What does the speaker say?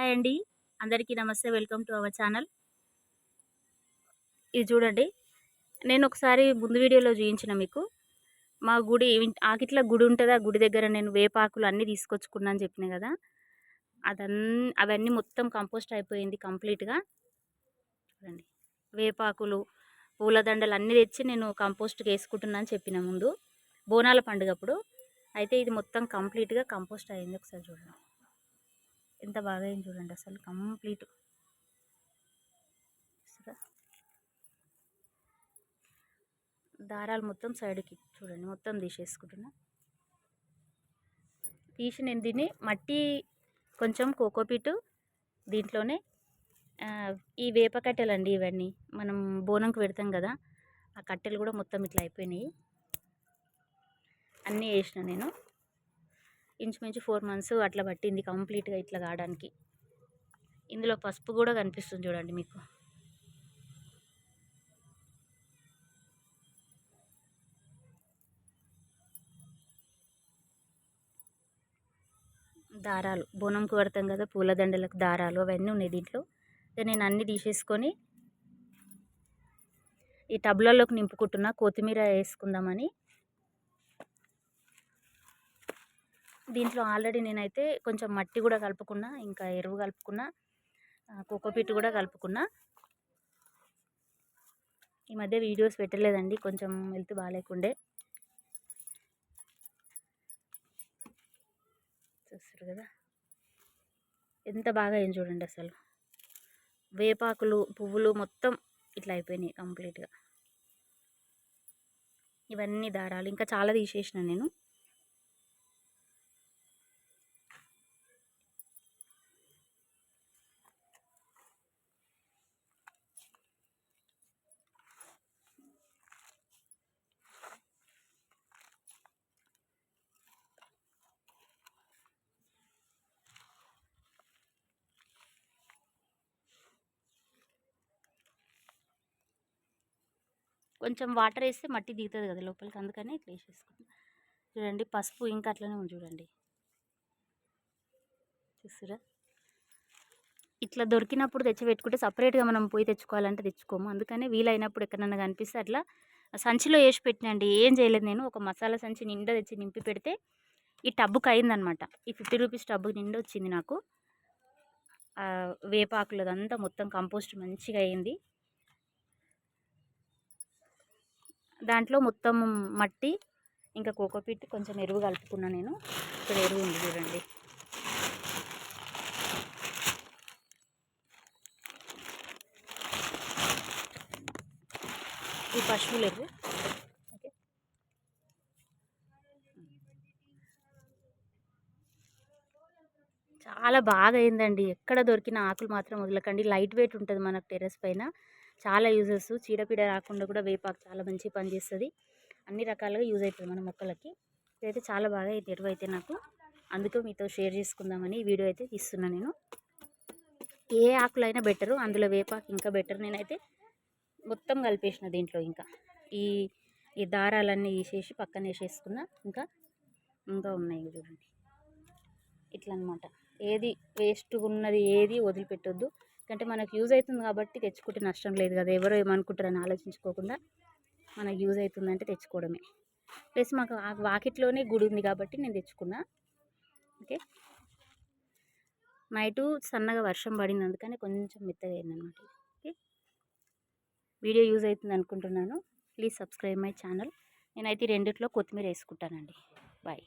Hi అండి. అందరికీ నమస్తే. Welcome to our channel. ఇది చూడండి. నేను ఒకసారి ముందు వీడియోలో చూపించిన మీకు. మా గుడి ఆకిట్ల గుడి ఉంటుంది. ఆ గుడి దగ్గర నేను వేపాకులు అన్నీ తీసుకొచ్చుకున్నా అని చెప్పిన కదా. అదన్ అవన్నీ మొత్తం కంపోస్ట్ అయిపోయింది కంప్లీట్గా చూడండి. వేపాకులు పూలదండలు అన్నీ తెచ్చి నేను కంపోస్ట్కి వేసుకుంటున్నా అని చెప్పిన ముందు. బోనాల పండుగప్పుడు అయితే ఇది మొత్తం కంప్లీట్గా కంపోస్ట్ అయింది. ఒకసారి చూడండి. ఎంత బాగా అయింది చూడండి అసలు కంప్లీట్. దారాలు మొత్తం సైడ్కి చూడండి మొత్తం తీసేసుకుంటున్నా. తీసి నేను దీన్ని మట్టి కొంచెం కోకోపీటు దీంట్లోనే ఈ వేప కట్టెలు అండి ఇవన్నీ. మనం బోనంకి పెడతాం కదా ఆ కట్టెలు కూడా మొత్తం ఇట్లా అయిపోయినాయి. అన్నీ వేసిన నేను. ఇంచుమించు ఫోర్ మంత్స్ అట్లా పట్టింది కంప్లీట్గా ఇట్లా కావడానికి. ఇందులో పసుపు కూడా కనిపిస్తుంది చూడండి మీకు. దారాలు బోనంకు పడతాం కదా పూలదండలకు దారాలు అవన్నీ ఉన్నాయి దీంట్లో. నేను అన్నీ తీసేసుకొని ఈ టబ్లలోకి నింపుకుంటున్నా కొత్తిమీర వేసుకుందామని. దీంట్లో ఆల్రెడీ నేనైతే కొంచెం మట్టి కూడా కలుపుకున్నా ఇంకా ఎరువు కలుపుకున్నా కోకోపీట్ కూడా కలుపుకున్నా. ఈ మధ్య వీడియోస్ పెట్టలేదండి కొంచెం హెల్త్ బాగాలేకుండే. చూస్తారు కదా? ఎంత బాగా ఏం చూడండి అసలు. వేపాకులు పువ్వులు మొత్తం ఇట్లా అయిపోయినాయి కంప్లీట్గా. ఇవన్నీ దారాలు ఇంకా చాలా తీసేసిన నేను. కొంచెం వాటర్ వేస్తే మట్టి దిగుతుంది కదా లోపలికి అందుకని ఇట్లా వేసేసుకుంటాం. చూడండి పసుపు ఇంకా అట్లనే ఉంది చూడండి. చూస్తురా? ఇట్లా దొరికినప్పుడు తెచ్చి పెట్టుకుంటే సపరేట్గా మనం పోయి తెచ్చుకోవాలంటే తెచ్చుకోము. అందుకని వీలైనప్పుడు ఎక్కడన్నా కనిపిస్తే అట్లా సంచిలో వేసి పెట్టినండి. ఏం చేయలేదు నేను. ఒక మసాలా సంచి నిండా తెచ్చి నింపి పెడితే ఈ టబ్బుకి అయిందనమాట. ఈ ఫిఫ్టీ రూపీస్ టబ్బుకి నిండా వచ్చింది నాకు. వేపాకులదంతా మొత్తం కంపోస్ట్ మంచిగా అయింది. దాంట్లో మొత్తం మట్టి ఇంకా కోకోపీట్ కొంచెం ఎరువు కలుపుకున్నా నేను. ఇక్కడ ఎరువు ఉంది చూడండి. ఈ పశువులు ఎరువు ఓకే చాలా బాగా అయిందండి ఎక్కడ దొరికిన ఆకులు మాత్రం వదలకండి. లైట్ వెయిట్ ఉంటుంది మనకు టెర్రస్ పైన. చాలా యూజెస్. చీడపీడ రాకుండా కూడా వేపాకు చాలా మంచి పనిచేస్తుంది. అన్ని రకాలుగా యూజ్ అవుతుంది మన మొక్కలకి. ఇదైతే చాలా బాగా అయితే ఎరువు అయితే నాకు. అందుకే మీతో షేర్ చేసుకుందామని ఈ వీడియో అయితే తీస్తున్నాను నేను. ఏ ఆకులైనా బెటరు. అందులో వేపాకు ఇంకా బెటర్. నేనైతే మొత్తం కలిపేసిన దీంట్లో ఇంకా. ఈ ఈ దారాలన్నీ తీసేసి పక్కన వేసేసుకున్నా. ఇంకా ఇంకా ఉన్నాయి చూడండి. ఇట్లా అనమాట ఏది వేస్ట్గా ఉన్నది ఏది వదిలిపెట్టొద్దు. ఎందుకంటే మనకు యూజ్ అవుతుంది కాబట్టి తెచ్చుకుంటే నష్టం లేదు కదా. ఎవరో ఏమనుకుంటారని ఆలోచించుకోకుండా మనకు యూజ్ అవుతుందంటే తెచ్చుకోవడమే. ప్లస్ మాకు వాకిట్లోనే గుడి ఉంది కాబట్టి నేను తెచ్చుకున్నా. ఓకే. నైటు సన్నగా వర్షం పడింది అందుకని కొంచెం మెత్తగా అయిందనమాట ఓకే. వీడియో యూజ్ అవుతుంది అనుకుంటున్నాను. Please subscribe my channel. నేనైతే రెండిట్లో కొత్తిమీర వేసుకుంటానండి. బాయ్.